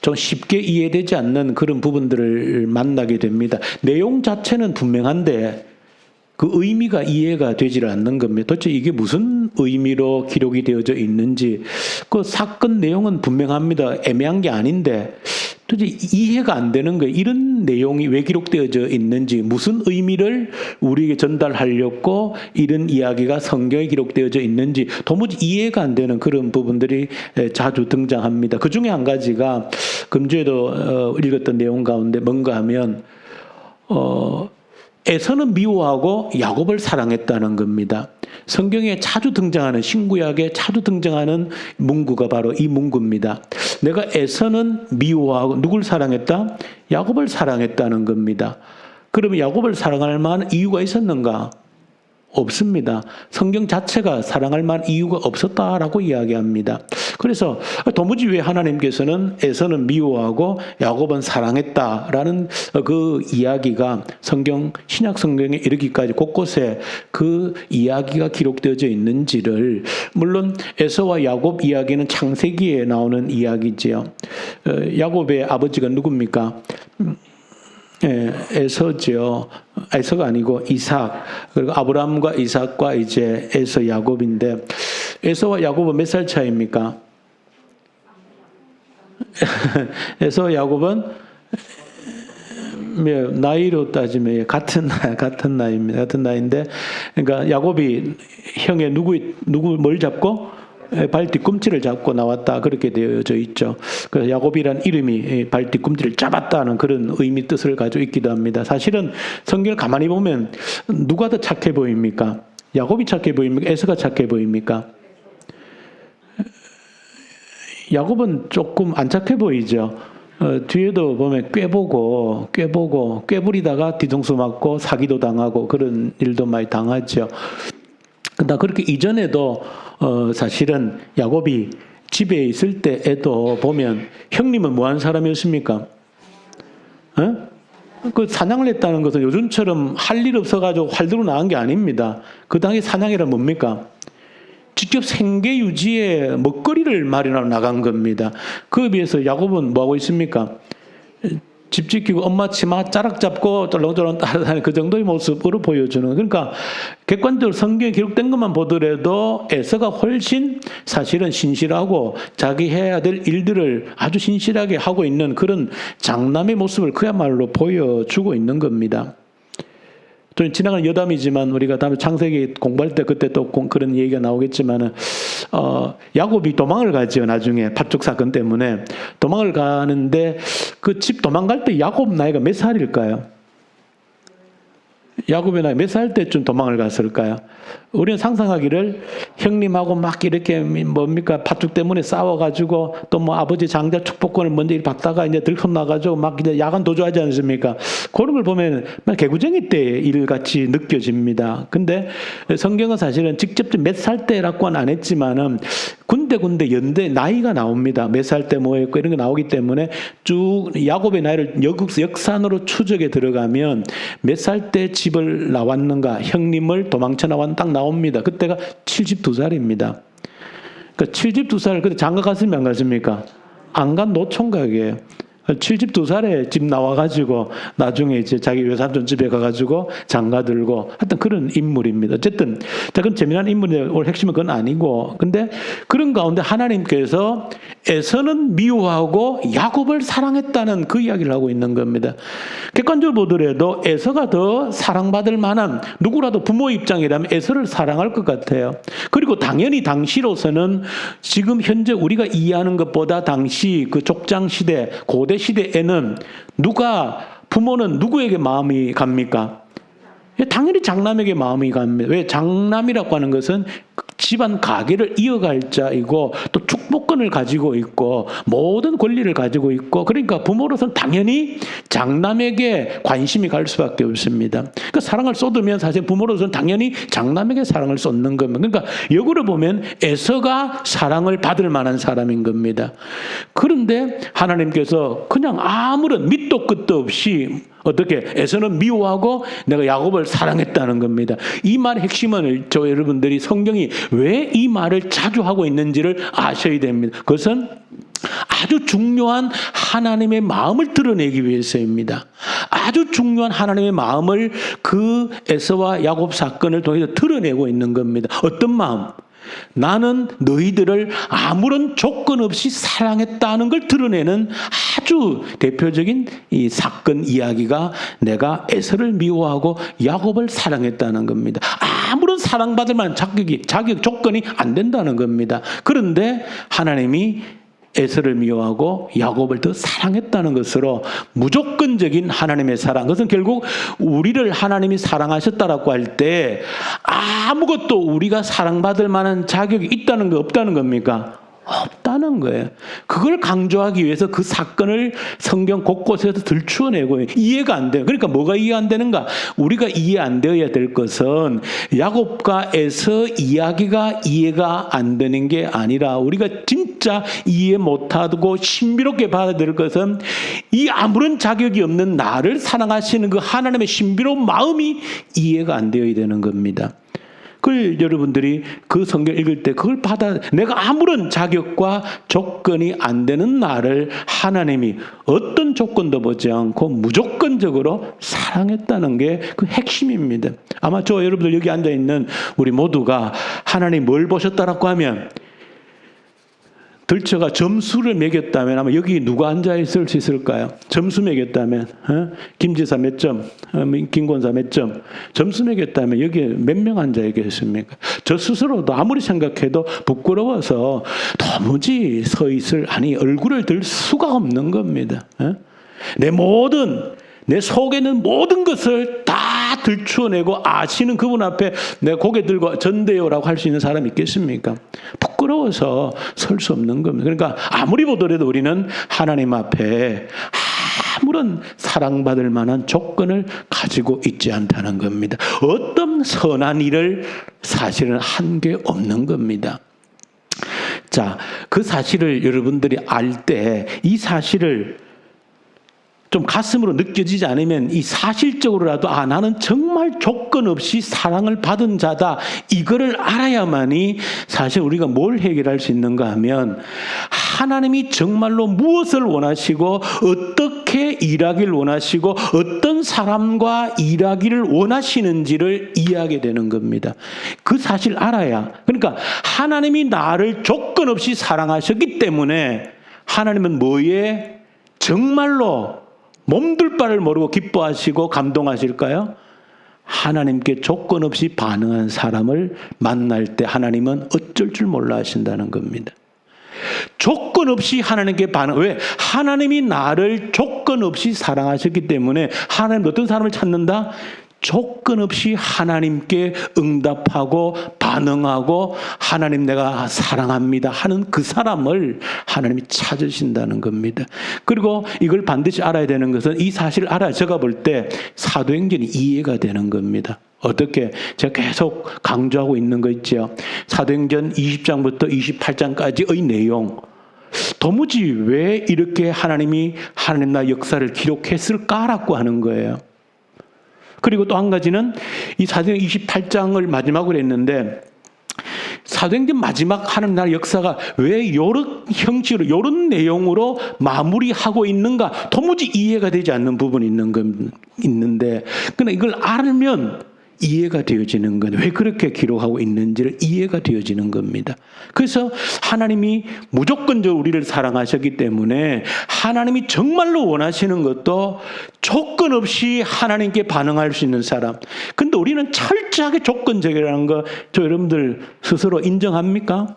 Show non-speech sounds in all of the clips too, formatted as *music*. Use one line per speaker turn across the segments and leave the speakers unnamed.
좀 쉽게 이해되지 않는 그런 부분들을 만나게 됩니다. 내용 자체는 분명한데 그 의미가 이해가 되질 않는 겁니다. 도대체 이게 무슨 의미로 기록이 되어져 있는지 그 사건 내용은 분명합니다. 애매한 게 아닌데 도대체 이해가 안 되는 거예요. 이런 내용이 왜 기록되어져 있는지 무슨 의미를 우리에게 전달하려고 이런 이야기가 성경에 기록되어져 있는지 도무지 이해가 안 되는 그런 부분들이 자주 등장합니다. 그 중에 한 가지가 금주에도 어, 읽었던 내용 가운데 뭔가 하면 어, 에서는 미워하고 야곱을 사랑했다는 겁니다. 성경에 자주 등장하는 신구약에 자주 등장하는 문구가 바로 이 문구입니다. 내가 에서는 미워하고 누굴 사랑했다? 야곱을 사랑했다는 겁니다. 그러면 야곱을 사랑할 만한 이유가 있었는가? 없습니다. 성경 자체가 사랑할 만한 이유가 없었다라고 이야기합니다. 그래서 도무지 왜 하나님께서는 에서는 미워하고 야곱은 사랑했다라는 그 이야기가 성경 신약 성경에 이르기까지 곳곳에 그 이야기가 기록되어져 있는지를 물론 에서와 야곱 이야기는 창세기에 나오는 이야기지요. 어, 야곱의 아버지가 누굽니까? 예, 에서죠. 에서가 아니고 이삭. 그리고 아브라함과 이삭과 이제 에서 야곱인데 에서와 야곱은 몇 살 차이입니까? *laughs* 에서 야곱은 몇 나이로 따지면 같은 나이, 같은 나이입니다. 같은 나이인데 그러니까 야곱이 형의 누구 누구 뭘 잡고 발 뒤꿈치를 잡고 나왔다 그렇게 되어져 있죠. 그래서 야곱이란 이름이 발 뒤꿈치를 잡았다는 그런 의미 뜻을 가지고 있기도 합니다. 사실은 성경을 가만히 보면 누가 더 착해 보입니까? 야곱이 착해 보입니까? 에서가 착해 보입니까? 야곱은 조금 안 착해 보이죠. 어, 뒤에도 보면 꾀보고 꾀보고 꾀부리다가 뒤통수 맞고 사기도 당하고 그런 일도 많이 당하죠. 나 그렇게 이전에도 어, 사실은 야곱이 집에 있을 때에도 보면 형님은 뭐한 사람이었습니까? 어? 그 사냥을 했다는 것은 요즘처럼 할 일 없어가지고 활 들고 나간 게 아닙니다. 그 당시 사냥이란 뭡니까? 직접 생계 유지에 먹거리를 마련하러 나간 겁니다. 그에 비해서 야곱은 뭐 하고 있습니까? 집 지키고 엄마 치마 짜락 잡고 쫄렁쫄렁 따라다니는 그 정도의 모습으로 보여주는 그러니까 객관적으로 성경에 기록된 것만 보더라도 에서가 훨씬 사실은 신실하고 자기 해야 될 일들을 아주 신실하게 하고 있는 그런 장남의 모습을 그야말로 보여주고 있는 겁니다. 또 지나가는 여담이지만 우리가 다음에 창세기 공부할 때 그때 또 그런 얘기가 나오겠지만은 어 야곱이 도망을 가죠 나중에 팥죽 사건 때문에 도망을 가는데 그 집 도망갈 때 야곱 나이가 몇 살일까요? 야곱의 나이 몇 살 때쯤 도망을 갔을까요? 우리는 상상하기를 형님하고 막 이렇게 뭡니까 팥죽 때문에 싸워가지고 또 뭐 아버지 장자 축복권을 먼저 받다가 이제 들통나가지고 막 이제 야간 도주하지 않습니까? 그런 걸 보면 개구쟁이 때 일같이 느껴집니다. 근데 성경은 사실은 직접 몇 살 때라고는 안 했지만은 군데군데 연대 나이가 나옵니다. 몇 살 때 뭐했고 이런 게 나오기 때문에 쭉 야곱의 나이를 역산으로 추적에 들어가면 몇 살 때 집을 나왔는가 형님을 도망쳐 나왔 딱 나옵니다. 그때가 72살입니다. 그러니까 72살 그때 장가 갔으면 안 갔습니까? 안 간 노총각이에요. 72살에 집 나와가지고 나중에 이제 자기 외삼촌 집에 가가지고 장가 들고 하여튼 그런 인물입니다. 어쨌든 자, 그건 재미난 인물인데 오늘 핵심은 그건 아니고 근데 그런 가운데 하나님께서 에서는 미워하고 야곱을 사랑했다는 그 이야기를 하고 있는 겁니다. 객관적으로 보더라도 에서가 더 사랑받을 만한 누구라도 부모 입장이라면 에서를 사랑할 것 같아요. 그리고 당연히 당시로서는 지금 현재 우리가 이해하는 것보다 당시 그 족장 시대 고대 시대에는 누가 부모는 누구에게 마음이 갑니까? 당연히 장남에게 마음이 갑니다. 왜 장남이라고 하는 것은 집안 가계를 이어갈 자이고 또 축복권을 가지고 있고 모든 권리를 가지고 있고 그러니까 부모로서는 당연히 장남에게 관심이 갈 수밖에 없습니다. 그 사랑을 쏟으면 사실 부모로서는 당연히 장남에게 사랑을 쏟는 겁니다. 그러니까 역으로 보면 에서가 사랑을 받을 만한 사람인 겁니다. 그런데 하나님께서 그냥 아무런 밑도 끝도 없이 어떻게 에서는 미워하고 내가 야곱을 사랑했다는 겁니다. 이 말의 핵심은 저 여러분들이 성경이 왜 이 말을 자주 하고 있는지를 아셔야 됩니다. 그것은 아주 중요한 하나님의 마음을 드러내기 위해서입니다. 아주 중요한 하나님의 마음을 그 에서와 야곱 사건을 통해서 드러내고 있는 겁니다. 어떤 마음? 나는 너희들을 아무런 조건 없이 사랑했다는 걸 드러내는 아주 대표적인 이 사건 이야기가 내가 에서를 미워하고 야곱을 사랑했다는 겁니다. 아무런 사랑받을 만한 자격이 자격 조건이 안 된다는 겁니다. 그런데 하나님이 에서를 미워하고 야곱을 더 사랑했다는 것으로 무조건적인 하나님의 사랑. 그것은 결국 우리를 하나님이 사랑하셨다라고 할 때 아무것도 우리가 사랑받을 만한 자격이 있다는 거 없다는 겁니까? 없다는 거예요. 그걸 강조하기 위해서 그 사건을 성경 곳곳에서 들추어내고 이해가 안 돼요. 그러니까 뭐가 이해 안 되는가? 우리가 이해 안 되어야 될 것은 야곱과 에서 이야기가 이해가 안 되는 게 아니라 우리가 진 짜 이해 못하고 신비롭게 될 것은 이 아무런 자격이 없는 나를 사랑하시는 그 하나님의 신비로운 마음이 이해가 안 되어야 되는 겁니다. 그걸 여러분들이 그 성경 읽을 때 그걸 받아 내가 아무런 자격과 조건이 안 되는 나를 하나님이 어떤 조건도 보지 않고 무조건적으로 사랑했다는 게 그 핵심입니다. 아마 저 여러분들 여기 앉아 있는 우리 모두가 하나님 뭘 보셨다라고 하면 들처가 점수를 매겼다면 아마 여기 누가 앉아 있을 수 있을까요? 점수 매겼다면 어? 김지사 몇 점, 어, 김권사 몇 점, 점수 매겼다면 여기 몇명 앉아 있겠습니까? 저 스스로도 아무리 생각해도 부끄러워서 도무지 서 있을 아니 얼굴을 들 수가 없는 겁니다. 어? 내 모든 내 속에 있는 모든 것을 다 들추어내고 아시는 그분 앞에 내 고개 들고 전대요라고 할 수 있는 사람 있겠습니까? 부끄러워서 설 수 없는 겁니다. 그러니까 아무리 보더라도 우리는 하나님 앞에 아무런 사랑받을 만한 조건을 가지고 있지 않다는 겁니다. 어떤 선한 일을 사실은 한 게 없는 겁니다. 자, 그 사실을 여러분들이 알 때 이 사실을 좀 가슴으로 느껴지지 않으면 이 사실적으로라도 아 나는 정말 조건 없이 사랑을 받은 자다. 이거를 알아야만이 사실 우리가 뭘 해결할 수 있는가 하면 하나님이 정말로 무엇을 원하시고 어떻게 일하기를 원하시고 어떤 사람과 일하기를 원하시는지를 이해하게 되는 겁니다. 그 사실 알아야. 그러니까 하나님이 나를 조건 없이 사랑하셨기 때문에 하나님은 뭐에? 정말로 몸둘 바를 모르고 기뻐하시고 감동하실까요? 하나님께 조건 없이 반응한 사람을 만날 때 하나님은 어쩔 줄 몰라 하신다는 겁니다. 조건 없이 하나님께 반응. 왜? 하나님이 나를 조건 없이 사랑하셨기 때문에 하나님 어떤 사람을 찾는다? 조건 없이 하나님께 응답하고 반응하고 하나님 내가 사랑합니다 하는 그 사람을 하나님이 찾으신다는 겁니다. 그리고 이걸 반드시 알아야 되는 것은 이 사실을 알아 제가 볼 때 사도행전이 이해가 되는 겁니다. 어떻게 제가 계속 강조하고 있는 거 있죠. 사도행전 20장부터 28장까지의 내용 도무지 왜 이렇게 하나님이 하나님 나 역사를 기록했을까라고 하는 거예요. 그리고 또 한 가지는 이 사도행 28장을 마지막으로 했는데 사도행전 마지막 하는 날 역사가 왜 이런 형식으로 이런 내용으로 마무리하고 있는가 도무지 이해가 되지 않는 부분이 있는 건 있는데 그러나 이걸 알면 이해가 되어지는 건 왜 그렇게 기록하고 있는지를 이해가 되어지는 겁니다. 그래서 하나님이 무조건적으로 우리를 사랑하셨기 때문에 하나님이 정말로 원하시는 것도 조건 없이 하나님께 반응할 수 있는 사람. 근데 우리는 철저하게 조건적이라는 거 저 여러분들 스스로 인정합니까?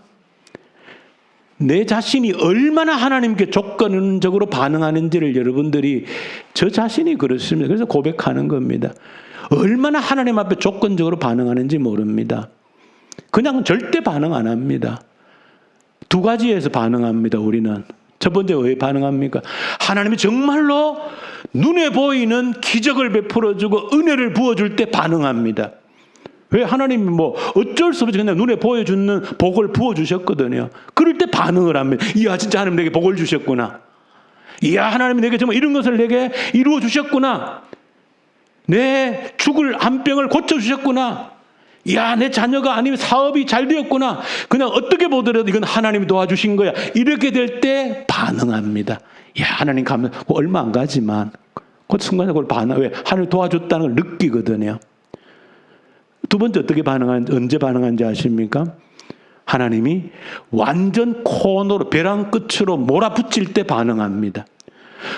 내 자신이 얼마나 하나님께 조건적으로 반응하는지를 여러분들이 저 자신이 그렇습니다. 그래서 고백하는 겁니다. 얼마나 하나님 앞에 조건적으로 반응하는지 모릅니다. 그냥 절대 반응 안 합니다. 두 가지에서 반응합니다, 우리는. 첫 번째 왜 반응합니까? 하나님이 정말로 눈에 보이는 기적을 베풀어 주고 은혜를 부어 줄 때 반응합니다. 왜 하나님이 뭐 어쩔 수 없이 그냥 눈에 보여 주는 복을 부어 주셨거든요. 그럴 때 반응을 합니다. 이야, 진짜 하나님 내게 복을 주셨구나. 이야, 하나님이 내게 정말 이런 것을 내게 이루어 주셨구나. 내 죽을 암병을 고쳐주셨구나. 야, 내 자녀가 아니면 사업이 잘 되었구나. 그냥 어떻게 보더라도 이건 하나님이 도와주신 거야. 이렇게 될 때 반응합니다. 야, 하나님 가면 얼마 안 가지만 그 순간적으로 반응. 왜? 하나님 도와줬다는 걸 느끼거든요. 두 번째 어떻게 반응한 언제 반응한지 아십니까? 하나님이 완전 코너로 벼랑 끝으로 몰아붙일 때 반응합니다.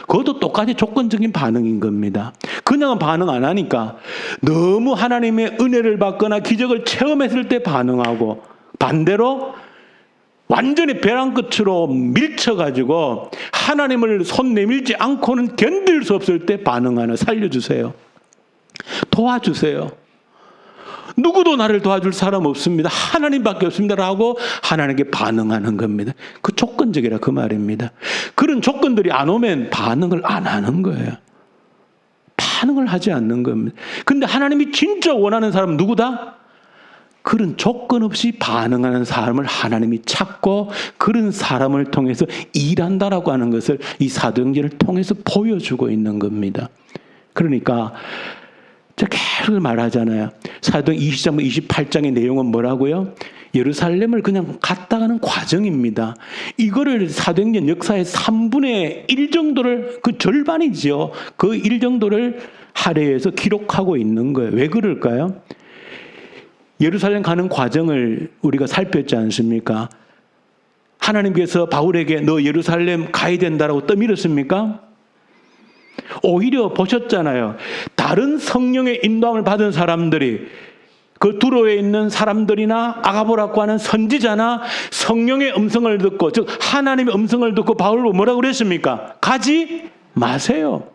그것도 똑같이 조건적인 반응인 겁니다. 그냥은 반응 안 하니까 너무 하나님의 은혜를 받거나 기적을 체험했을 때 반응하고 반대로 완전히 벼랑 끝으로 밀쳐가지고 하나님을 손 내밀지 않고는 견딜 수 없을 때 반응하는 살려주세요. 도와주세요. 누구도 나를 도와줄 사람 없습니다. 하나님밖에 없습니다라고 하나님께 반응하는 겁니다. 그 조건적이라 그 말입니다. 그런 조건들이 안 오면 반응을 안 하는 거예요. 반응을 하지 않는 겁니다. 근데 하나님이 진짜 원하는 사람은 누구다? 그런 조건 없이 반응하는 사람을 하나님이 찾고 그런 사람을 통해서 일한다라고 하는 것을 이 사도행전을 통해서 보여주고 있는 겁니다. 그러니까 계속 말하잖아요. 사도행 20장, 28장의 내용은 뭐라고요? 예루살렘을 그냥 갔다 가는 과정입니다. 이거를 사도행전 역사의 3분의 1 정도를 그 절반이지요. 그 1 정도를 할애해서 기록하고 있는 거예요. 왜 그럴까요? 예루살렘 가는 과정을 우리가 살폈지 않습니까? 하나님께서 바울에게 너 예루살렘 가야 된다라고 떠밀었습니까? 오히려 보셨잖아요. 다른 성령의 인도함을 받은 사람들이 그 두로에 있는 사람들이나 아가보라고 하는 선지자나 성령의 음성을 듣고 즉 하나님의 음성을 듣고 바울로 뭐라고 그랬습니까? 가지 마세요.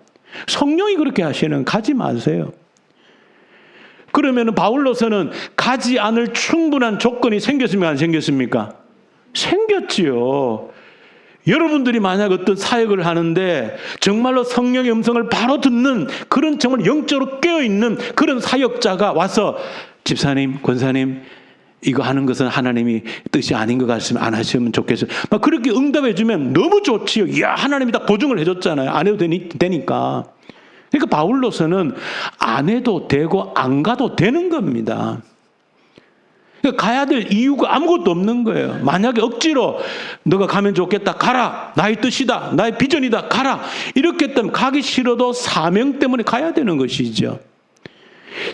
성령이 그렇게 하시는 가지 마세요. 그러면 바울로서는 가지 않을 충분한 조건이 생겼습니까? 안 생겼습니까? 생겼지요. 여러분들이 만약 어떤 사역을 하는데 정말로 성령의 음성을 바로 듣는 그런 정말 영적으로 깨어있는 그런 사역자가 와서 집사님, 권사님, 이거 하는 것은 하나님이 뜻이 아닌 것 같으면 안 하시면 좋겠어요. 막 그렇게 응답해 주면 너무 좋지요. 이야, 하나님이 다 보증을 해줬잖아요. 안 해도 되니, 되니까. 그러니까 바울로서는 안 해도 되고 안 가도 되는 겁니다. 그러니까 가야 될 이유가 아무것도 없는 거예요. 만약에 억지로 너가 가면 좋겠다. 가라. 나의 뜻이다. 나의 비전이다. 가라. 이렇게 했다면 가기 싫어도 사명 때문에 가야 되는 것이죠.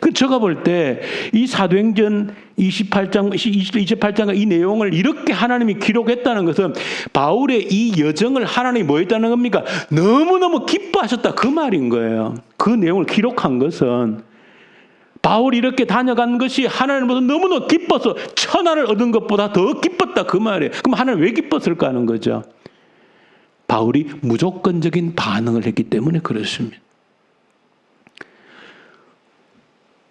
그 제가 볼 때 이 사도행전 28장 28장의 이 내용을 이렇게 하나님이 기록했다는 것은 바울의 이 여정을 하나님이 뭐 했다는 겁니까? 너무너무 기뻐하셨다 그 말인 거예요. 그 내용을 기록한 것은 바울이 이렇게 다녀간 것이 하나님보다 너무나 기뻐서 천하를 얻은 것보다 더 기뻤다 그 말이에요. 그럼 하나님 왜 기뻤을까 하는 거죠. 바울이 무조건적인 반응을 했기 때문에 그렇습니다.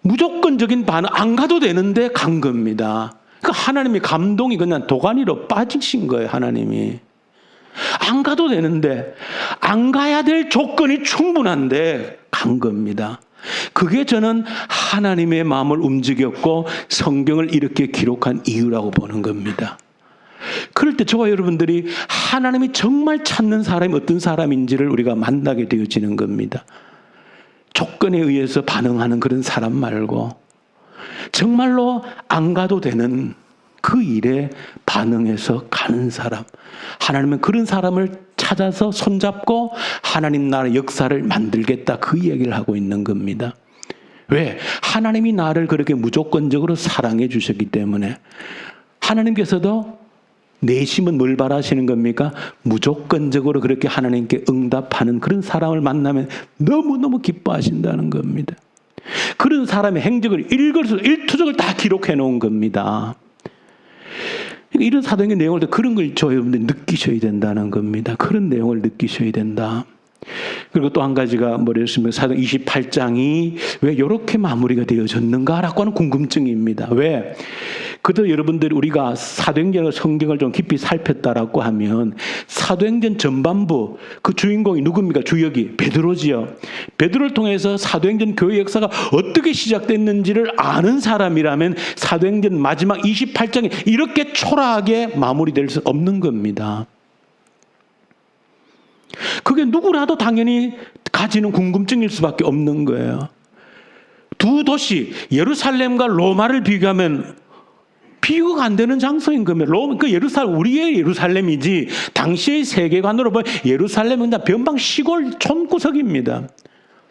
무조건적인 반응 안 가도 되는데 간 겁니다. 그 하나님의 감동이 그냥 도가니로 빠지신 거예요, 하나님이. 안 가도 되는데 안 가야 될 조건이 충분한데 간 겁니다. 그게 저는 하나님의 마음을 움직였고 성경을 이렇게 기록한 이유라고 보는 겁니다. 그럴 때 저와 여러분들이 하나님이 정말 찾는 사람이 어떤 사람인지를 우리가 만나게 되어지는 겁니다. 조건에 의해서 반응하는 그런 사람 말고 정말로 안 가도 되는 그 일에 반응해서 가는 사람. 하나님은 그런 사람을 찾아서 손잡고 하나님 나라 역사를 만들겠다 그 얘기를 하고 있는 겁니다. 왜? 하나님이 나를 그렇게 무조건적으로 사랑해 주셨기 때문에 하나님께서도 내심은 뭘 바라시는 겁니까? 무조건적으로 그렇게 하나님께 응답하는 그런 사람을 만나면 너무너무 기뻐하신다는 겁니다. 그런 사람의 행적을 일거수 일투족을 다 기록해 놓은 겁니다. 이런 사도행전 내용을 그런 걸 저 여러분들 느끼셔야 된다는 겁니다. 그런 내용을 느끼셔야 된다. 그리고 또 한 가지가 뭐랬으면 사도 28장이 왜 이렇게 마무리가 되어졌는가라고 하는 궁금증입니다. 왜? 그도 여러분들 우리가 사도행전의 성경을 좀 깊이 살폈다라고 하면 사도행전 전반부 그 주인공이 누굽니까? 주역이 베드로지요. 베드로를 통해서 사도행전 교회 역사가 어떻게 시작됐는지를 아는 사람이라면 사도행전 마지막 28장이 이렇게 초라하게 마무리될 수 없는 겁니다. 그게 누구라도 당연히 가지는 궁금증일 수밖에 없는 거예요. 두 도시 예루살렘과 로마를 비교하면 비교가 안 되는 장소인 겁니다. 로, 그 예루살렘 우리의 예루살렘이지 당시의 세계관으로 보면 예루살렘은 그냥 변방 시골 촌구석입니다.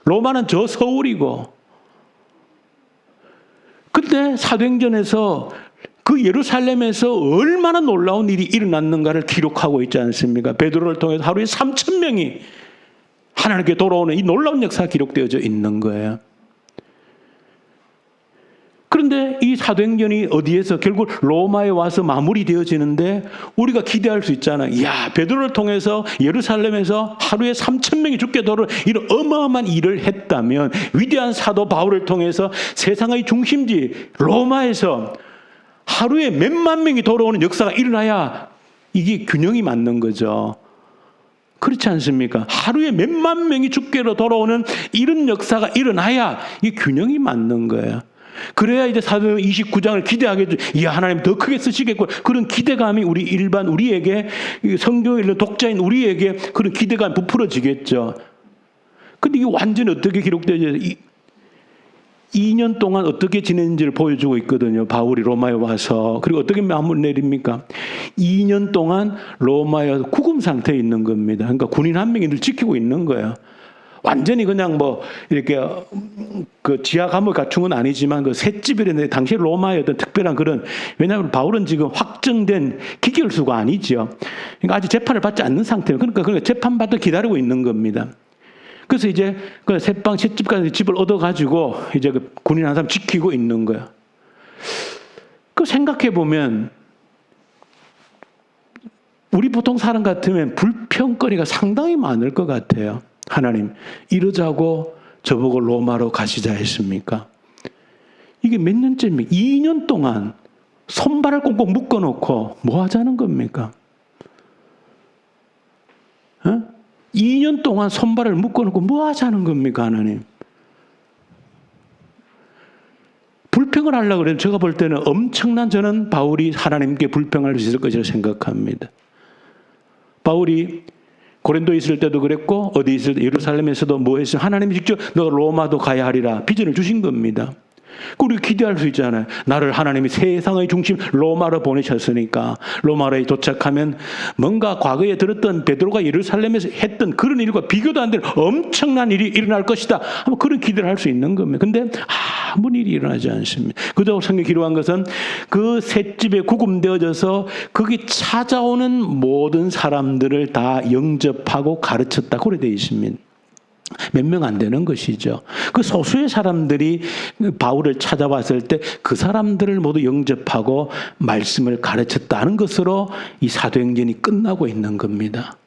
로마는 저 서울이고. 근데 사도행전에서 그 예루살렘에서 얼마나 놀라운 일이 일어났는가를 기록하고 있지 않습니까? 베드로를 통해서 하루에 3천 명이 하나님께 돌아오는 이 놀라운 역사가 기록되어져 있는 거예요. 그런데 이 사도행전이 어디에서 결국 로마에 와서 마무리되어지는데 우리가 기대할 수 있잖아요. 이야, 베드로를 통해서 예루살렘에서 하루에 3천 명이 죽게 도를 이런 어마어마한 일을 했다면 위대한 사도 바울을 통해서 세상의 중심지 로마에서 하루에 몇만 명이 돌아오는 역사가 일어나야 이게 균형이 맞는 거죠. 그렇지 않습니까? 하루에 몇만 명이 죽게로 돌아오는 이런 역사가 일어나야 이 균형이 맞는 거예요. 그래야 이제 사도행 29장을 기대하겠죠. 이야, 하나님 더 크게 쓰시겠고. 그런 기대감이 우리 일반, 우리에게, 성경을 읽는 독자인 우리에게 그런 기대감이 부풀어지겠죠. 근데 이게 완전히 어떻게 기록되죠? 2년 동안 어떻게 지냈는지를 보여주고 있거든요. 바울이 로마에 와서. 그리고 어떻게 마무리 내립니까? 2년 동안 로마에 구금 상태에 있는 겁니다. 그러니까 군인 한 명이 늘 지키고 있는 거예요. 완전히 그냥 뭐 이렇게 그 지하 감을 갖춘 건 아니지만 그 셋집이라는 당시 로마의 어떤 특별한 그런 왜냐하면 바울은 지금 확정된 기결수가 아니죠. 그러니까 아직 재판을 받지 않는 상태예요. 그러니까 그러니까 재판 받을 기다리고 있는 겁니다. 그래서 이제 그 셋방 셋집까지 집을 얻어 가지고 이제 그 군인 한 사람 지키고 있는 거야. 그 생각해 보면 우리 보통 사람 같으면 불평거리가 상당히 많을 것 같아요. 하나님 이러자고 저보고 로마로 가시자 했습니까? 이게 몇 년째입니까? 2년 동안 손발을 꽁꽁 묶어놓고 뭐 하자는 겁니까? 어? 2년 동안 손발을 묶어놓고 뭐 하자는 겁니까, 하나님? 불평을 하려고 그래요. 제가 볼 때는 엄청난 저는 바울이 하나님께 불평할 수 있을 것이라 생각합니다. 바울이 고린도에 있을 때도 그랬고 어디 있을 때 예루살렘에서도 뭐 했어요? 하나님이 직접 너 로마도 가야 하리라 비전을 주신 겁니다. 우리 기대할 수 있잖아요. 나를 하나님이 세상의 중심 로마로 보내셨으니까 로마로에 도착하면 뭔가 과거에 들었던 베드로가 예루살렘에서 했던 그런 일과 비교도 안 되는 엄청난 일이 일어날 것이다. 그런 기대를 할 수 있는 겁니다. 근데 아무 일이 일어나지 않습니다. 그저 성경 기록한 것은 그 셋집에 구금되어져서 거기 찾아오는 모든 사람들을 다 영접하고 가르쳤다. 그래 되어 있습니다. 몇 명 안 되는 것이죠. 그 소수의 사람들이 바울을 찾아왔을 때 그 사람들을 모두 영접하고 말씀을 가르쳤다는 것으로 이 사도행전이 끝나고 있는 겁니다.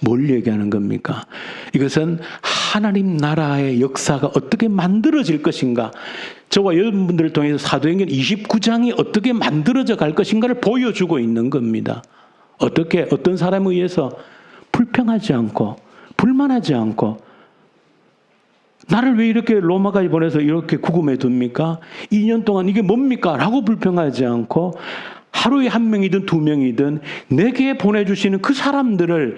뭘 얘기하는 겁니까? 이것은 하나님 나라의 역사가 어떻게 만들어질 것인가? 저와 여러분들을 통해서 사도행전 29장이 어떻게 만들어져 갈 것인가를 보여주고 있는 겁니다. 어떻게, 어떤 사람에 의해서 불평하지 않고, 불만하지 않고, 나를 왜 이렇게 로마까지 보내서 이렇게 구금해 둡니까? 2년 동안 이게 뭡니까? 라고 불평하지 않고 하루에 한 명이든 두 명이든 내게 보내주시는 그 사람들을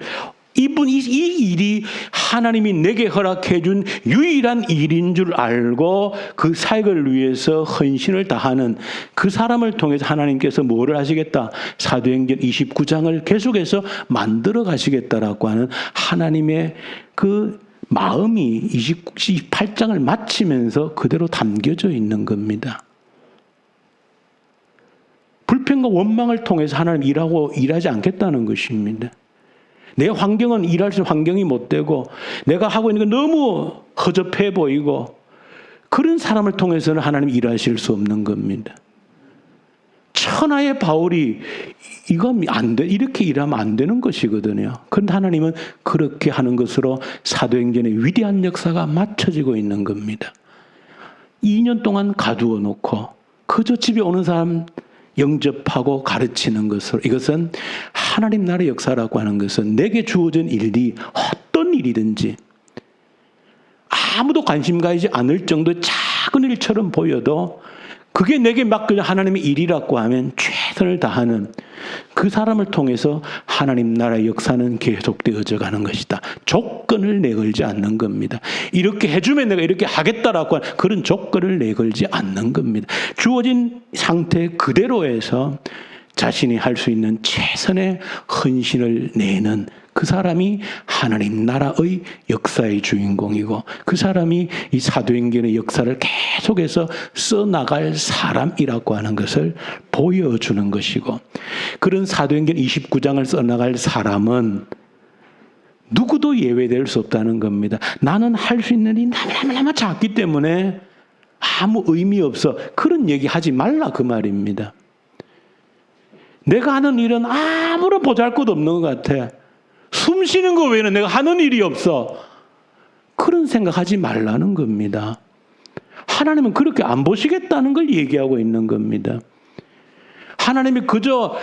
이분 이, 이 일이 하나님이 내게 허락해 준 유일한 일인 줄 알고 그 사역을 위해서 헌신을 다하는 그 사람을 통해서 하나님께서 뭐를 하시겠다? 사도행전 29장을 계속해서 만들어 가시겠다라고 하는 하나님의 그 마음이 28장을 마치면서 그대로 담겨져 있는 겁니다. 불평과 원망을 통해서 하나님 일하고 일하지 않겠다는 것입니다. 내 환경은 일할 수 환경이 못 되고 내가 하고 있는 게 너무 허접해 보이고 그런 사람을 통해서는 하나님 일하실 수 없는 겁니다. 천하의 바울이 이거 안 돼. 이렇게 일하면 안 되는 것이거든요. 그런데 하나님은 그렇게 하는 것으로 사도행전의 위대한 역사가 맞춰지고 있는 겁니다. 2년 동안 가두어 놓고 그저 집에 오는 사람 영접하고 가르치는 것으로 이것은 하나님 나라의 역사라고 하는 것은 내게 주어진 일이 어떤 일이든지 아무도 관심 가지지 않을 정도의 작은 일처럼 보여도 그게 내게 맡겨진 하나님의 일이라고 하면 최선을 다하는 그 사람을 통해서 하나님 나라의 역사는 계속되어져 가는 것이다. 조건을 내걸지 않는 겁니다. 이렇게 해주면 내가 이렇게 하겠다라고 하는 그런 조건을 내걸지 않는 겁니다. 주어진 상태 그대로에서 자신이 할 수 있는 최선의 헌신을 내는 그 사람이 하나님 나라의 역사의 주인공이고 그 사람이 이 사도행전의 역사를 계속해서 써나갈 사람이라고 하는 것을 보여주는 것이고 그런 사도행전 29장을 써나갈 사람은 누구도 예외될 수 없다는 겁니다. 나는 할 수 있는 일이 너무너무 작기 때문에 아무 의미 없어. 그런 얘기 하지 말라 그 말입니다. 내가 하는 일은 아무런 보잘 것 없는 것 같아. 숨 쉬는 거 외에는 내가 하는 일이 없어. 그런 생각하지 말라는 겁니다. 하나님은 그렇게 안 보시겠다는 걸 얘기하고 있는 겁니다. 하나님이 그저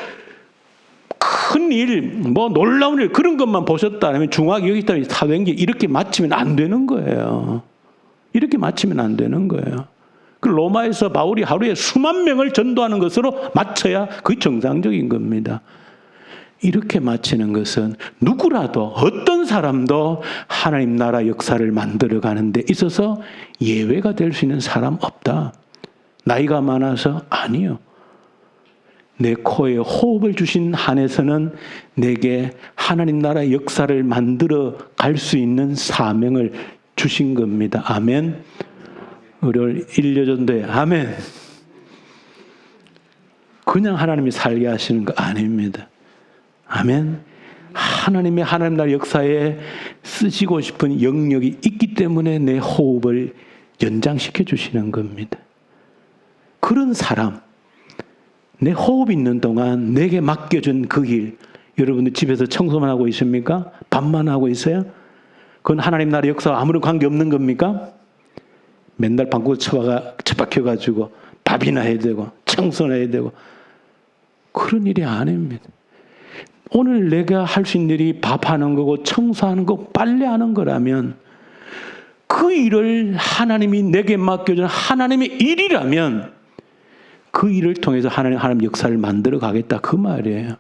큰 일, 뭐 놀라운 일 그런 것만 보셨다면 중하게 여기다 사도행전 이렇게 마치면 안 되는 거예요. 이렇게 마치면 안 되는 거예요. 그 로마에서 바울이 하루에 수만 명을 전도하는 것으로 맞춰야 그게 정상적인 겁니다. 이렇게 마치는 것은 누구라도 어떤 사람도 하나님 나라 역사를 만들어 가는 데 있어서 예외가 될 수 있는 사람 없다. 나이가 많아서 아니요. 내 코에 호흡을 주신 한에서는 내게 하나님 나라 역사를 만들어 갈 수 있는 사명을 주신 겁니다. 아멘. 우리를 일려전도에 아멘. 그냥 하나님이 살게 하시는 거 아닙니다. 아멘. 하나님의 하나님 나라 역사에 쓰시고 싶은 영역이 있기 때문에 내 호흡을 연장시켜 주시는 겁니다. 그런 사람, 내 호흡 있는 동안 내게 맡겨준 그 일, 여러분들 집에서 청소만 하고 있습니까? 밥만 하고 있어요? 그건 하나님 나라 역사와 아무런 관계 없는 겁니까? 맨날 방구 처박혀가지고 밥이나 해야 되고 청소나 해야 되고 그런 일이 아닙니다. 오늘 내가 할 수 있는 일이 밥하는 거고 청소하는 거 빨래하는 거라면 그 일을 하나님이 내게 맡겨준 하나님의 일이라면 그 일을 통해서 하나님 하나님 역사를 만들어 가겠다 그 말이에요.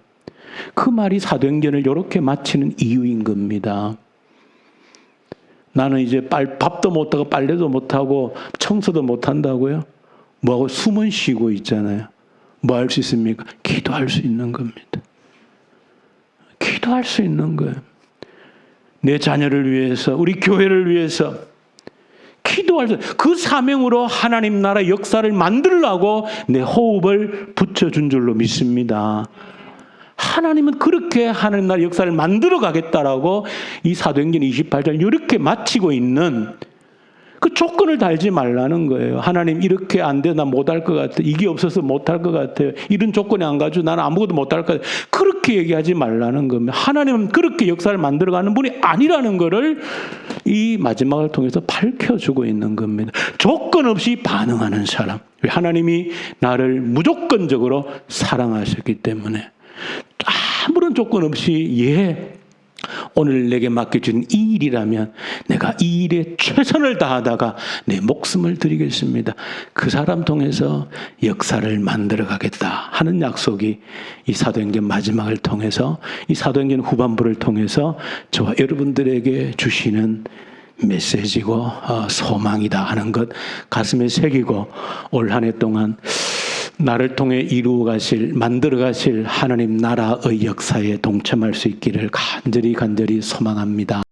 그 말이 사도행전을 이렇게 마치는 이유인 겁니다. 나는 이제 빨, 밥도 못하고 빨래도 못하고 청소도 못한다고요? 뭐하고 숨은 쉬고 있잖아요. 뭐 할 수 있습니까? 기도할 수 있는 겁니다. 기도할 수 있는 거예요. 내 자녀를 위해서, 우리 교회를 위해서 기도할 수, 그 사명으로 하나님 나라 역사를 만들라고 내 호흡을 붙여준 줄로 믿습니다. 하나님은 그렇게 하나님 나라 역사를 만들어 가겠다라고 이 사도행전 28절 이렇게 마치고 있는 그 조건을 달지 말라는 거예요. 하나님 이렇게 안 돼. 나 못할 것 같아. 이게 없어서 못할 것 같아요. 이런 조건이 안 가지고 나는 아무것도 못할 것 같아. 그렇게 얘기하지 말라는 겁니다. 하나님은 그렇게 역사를 만들어가는 분이 아니라는 것을 이 마지막을 통해서 밝혀주고 있는 겁니다. 조건 없이 반응하는 사람. 하나님이 나를 무조건적으로 사랑하셨기 때문에 아무런 조건 없이 예 오늘 내게 맡겨준 이 일이라면 내가 이 일에 최선을 다하다가 내 목숨을 드리겠습니다. 그 사람 통해서 역사를 만들어 가겠다 하는 약속이 이 사도행전 마지막을 통해서 이 사도행전 후반부를 통해서 저와 여러분들에게 주시는 메시지고 어, 소망이다 하는 것 가슴에 새기고 올 한 해 동안 나를 통해 이루어 가실, 만들어 가실 하나님 나라의 역사에 동참할 수 있기를 간절히 간절히 소망합니다.